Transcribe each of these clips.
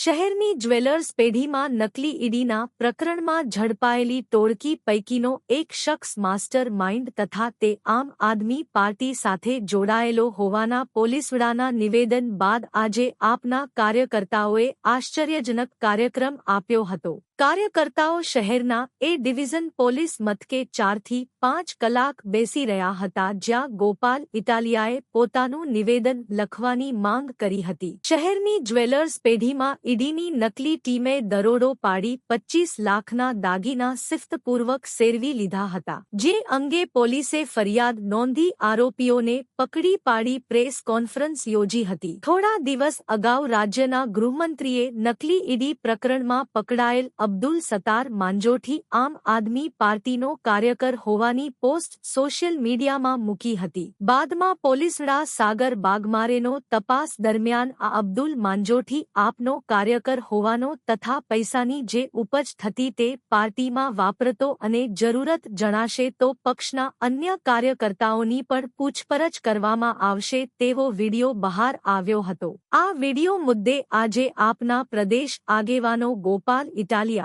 શહેરની જ્વેલર્સ પેઢીમાં નકલી ઈડીના પ્રકરણમાં ઝડપાયેલી ટોળકી પૈકીનો એક શખ્સ માસ્ટર માઇન્ડ તથા તે આમ આદમી પાર્ટી સાથે જોડાયેલો હોવાના પોલીસવડાના નિવેદન બાદ આજે આપના કાર્યકર્તાઓએ આશ્ચર્યજનક કાર્યક્રમ આપ્યો હતો. કાર્યકર્તાઓ શહેરના એ ડિવિઝન પોલીસ મથકે ચારથી પાંચ કલાક બેસી રહ્યા હતા જ્યાં ગોપાલ ઇટાલિયાએ પોતાનું નિવેદન લખવાની માંગ કરી હતી. શહેરની જ્વેલર્સ પેઢીમાં ઈડીની નકલી ટીમે દરોડો પાડી પચ્ચીસ લાખના દાગીના સિફ્તપૂર્વક સેરવી લીધા હતા, જે અંગે પોલીસે ફરિયાદ નોંધી આરોપીઓને પકડી પાડી પ્રેસ કોન્ફરન્સ યોજી હતી. થોડા દિવસ અગાઉ રાજ્યના ગૃહમંત્રીએ નકલી ઈડી પ્રકરણમાં પકડાયેલ અબ્દુલ સત્તાર માંજોઠી આમ આદમી પાર્ટીનો કાર્યકર હોવાની પોસ્ટ સોશિયલ મીડિયામાં મૂકી હતી. બાદમાં પોલીસડા સાગર બાગમારેનો તપાસ દરમિયાન આ અબ્દુલ માંજોઠી આપનો કાર્યકર હોવાનો તથા પૈસાની જે ઉપજ થતી તે પાર્ટીમાં વાપરતો અને જરૂરત જણાશે તો પક્ષના અન્ય કાર્યકર્તાઓની પણ પૂછપરછ કરવામાં આવશે તેવો વિડિયો બહાર આવ્યો હતો. આ વિડિયો મુદ્દે આજે આપના પ્રદેશ આગેવાનો ગોપાલ ઇટાલિયા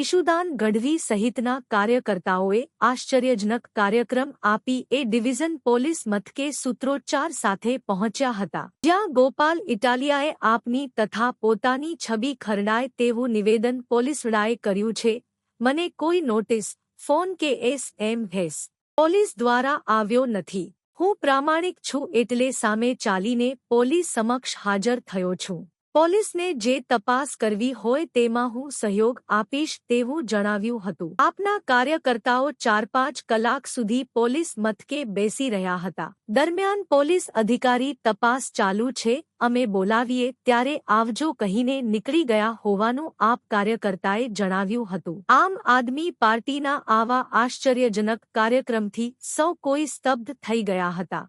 ઈશુદાન ગઢવી સહિતના કાર્યકર્તાઓએ આશ્ચર્યજનક કાર્યક્રમ આપી એ ડિવિઝન પોલીસ મથકે સૂત્રોચ્ચાર સાથે પહોંચ્યા હતા. જ્યાં ગોપાલ ઇટાલિયાએ આપની તથા પોતાની છબી ખરડાય તેવું નિવેદન પોલીસવડાએ કર્યું છે. મને કોઈ નોટિસ, ફોન કે એસ એમ હેસ પોલીસ દ્વારા આવ્યો નથી. હું પ્રામાણિક છું એટલે સામે ચાલીને પોલીસ સમક્ષ હાજર થયો છું. પોલીસને જે તપાસ કરવી હોય તેમાં હું સહયોગ આપીશ તેવું જણાવ્યું હતું. આપના કાર્યકર્તાઓ ચાર પાંચ કલાક સુધી પોલીસ મથકે બેસી રહ્યા હતા. દરમિયાન પોલીસ અધિકારી તપાસ ચાલુ છે, અમે બોલાવીએ ત્યારે આવજો કહીને નીકળી ગયા હોવાનું આપ કાર્યકર્તાએ જણાવ્યું હતું. આમ આદમી પાર્ટીના આવા આશ્ચર્યજનક કાર્યક્રમથી સૌ કોઈ સ્તબ્ધ થઈ ગયા હતા.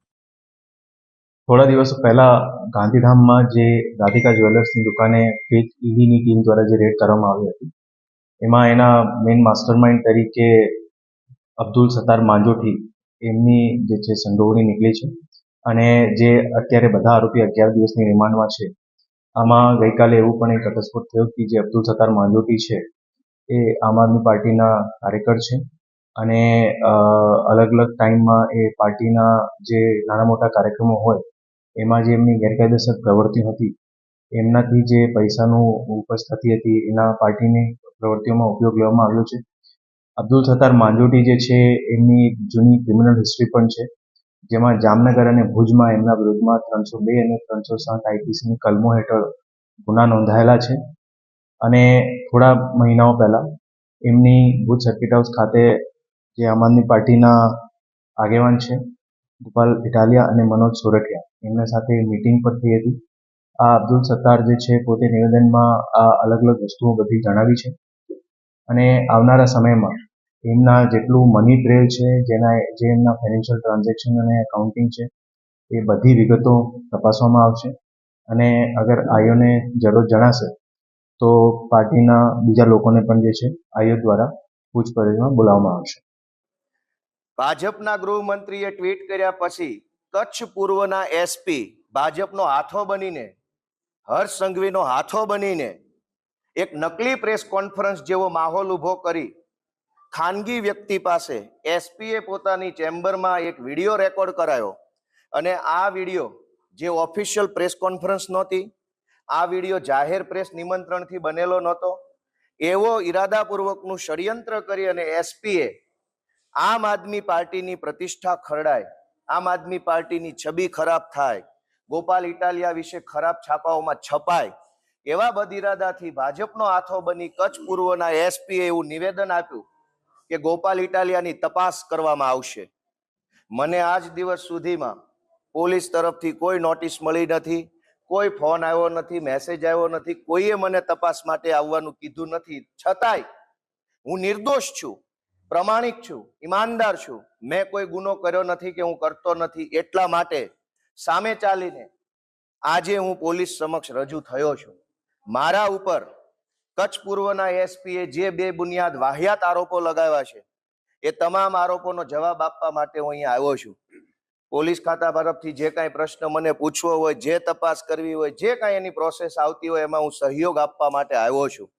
થોડા દિવસો પહેલા ગાંધીધામમાં જે રાધિકા જ્વેલર્સની દુકાને ફેક ઈડીની ટીમ દ્વારા જે રેડ કરવામાં આવી હતી, એમાં એના મેઇન માસ્ટરમાઇન્ડ તરીકે અબ્દુલ સત્તાર માંજોઠી એમની જે છે સંડોવણી નીકળી છે અને જે અત્યારે બધા આરોપી અગિયાર દિવસની રિમાન્ડમાં છે. આમાં ગઈકાલે એવું પણ એક ઘટસ્ફોટ થયો કે જે અબ્દુલ સત્તાર માંજોઠી છે, એ આમ આદમી પાર્ટીના કાર્યકર છે અને અલગ અલગ ટાઈમમાં એ પાર્ટીના જે નાના મોટા કાર્યક્રમો હોય એમાં જે એમની ગેરકાયદેસર પ્રવૃત્તિ હતી, એમનાથી જે પૈસાનું ઉપજ થતી હતી, એના પાર્ટીની પ્રવૃત્તિઓમાં ઉપયોગ લેવામાં આવ્યો છે. અબ્દુલ સત્તાર માંજોટી જે છે, એમની જૂની ક્રિમિનલ હિસ્ટ્રી પણ છે, જેમાં જામનગર અને ભુજમાં એમના વિરુદ્ધમાં ત્રણસો બે અને ત્રણસો સાત આઈપીસીની કલમો હેઠળ ગુના નોંધાયેલા છે. અને થોડા મહિનાઓ પહેલાં એમની ભુજ સર્કિટ હાઉસ ખાતે જે આમ આદમી પાર્ટીના આગેવાન છે ગોપાલ ઇટાલિયા અને મનોજ સોરઠિયા. એમના સાથે મિટિંગ પણ થઈ હતી. આ અબ્દુલ સત્તાર જે છે, પોતે નિવેદનમાં આ અલગ અલગ વસ્તુઓ બધી જણાવી છે. અને આવનારા સમયમાં એમના જેટલું મની ટ્રેલ છે, જેના, જે એમના ફાઇનાન્શિયલ ટ્રાન્ઝેક્શન અને એકાઉન્ટિંગ છે, એ બધી વિગતો તપાસવામાં આવશે. અને અગર આઈઓને જરૂર જણાશે, તો પાર્ટીના બીજા લોકોને પણ જે છે, આઈઓ દ્વારા પૂછપરછમાં બોલાવવામાં આવશે. ભાજપના ગૃહમંત્રીએ ટ્વીટ કર્યા પછી કચ્છ પૂર્વના એસપી ભાજપનો હાથો બનીને, હર્ષ સંઘવીનો હાથો બનીને એક નકલી પ્રેસ કોન્ફરન્સ જેવો માહોલ ઊભો કરી ખાનગી વ્યક્તિ પાસે એસપીએ પોતાની ચેમ્બરમાં એક વીડિયો રેકોર્ડ કરાયો અને આ વીડિયો જે ઓફિશિયલ પ્રેસ કોન્ફરન્સ નહોતી, આ વીડિયો જાહેર પ્રેસ નિમંત્રણથી બનેલો નહોતો, એવો ઈરાદાપૂર્વકનું ષડયંત્ર કરી અને એસપીએ આમ આદમી પાર્ટીની પ્રતિષ્ઠા ખરડાય, આમ આદમી પાર્ટીની છબી ખરાબ થાય, ગોપાલ ઇટાલિયા વિશે ખરાબ છાપાઓમાં છપાય, એવા બદઇરાદાથી ભાજપનો હાથો બની કચ્છ પૂર્વના એસપીએ એવું નિવેદન આપ્યું કે ગોપાલ ઇટાલિયાની તપાસ કરવામાં આવશે. મને આજ દિવસ સુધીમાં પોલીસ તરફથી કોઈ નોટિસ મળી નથી, કોઈ ફોન આવ્યો નથી, મેસેજ આવ્યો નથી, કોઈએ મને તપાસ માટે આવવાનું કીધું નથી. છતાંય હું નિર્દોષ છું. પ્રમાણિક છું, ઈમાનદાર છું. મેં કોઈ ગુનો કર્યો નથી કે હું કરતો નથી એટલા માટે સામે ચાલીને આજે હું પોલીસ સમક્ષ રજૂ થયો છું. મારા ઉપર કચ્છ પૂર્વના એસપીએ જે બે બુનિયાદ વાહિયાત આરોપો લગાવ્યા છે, એ તમામ આરોપોનો જવાબ આપવા માટે હું અહીંયા આવ્યો છું. પોલીસ ખાતા તરફથી જે કાંઈ પ્રશ્ન મને પૂછવો હોય, જે તપાસ કરવી હોય, જે કાંઈ એની પ્રોસેસ આવતી હોય, એમાં હું સહયોગ આપવા માટે આવ્યો છું.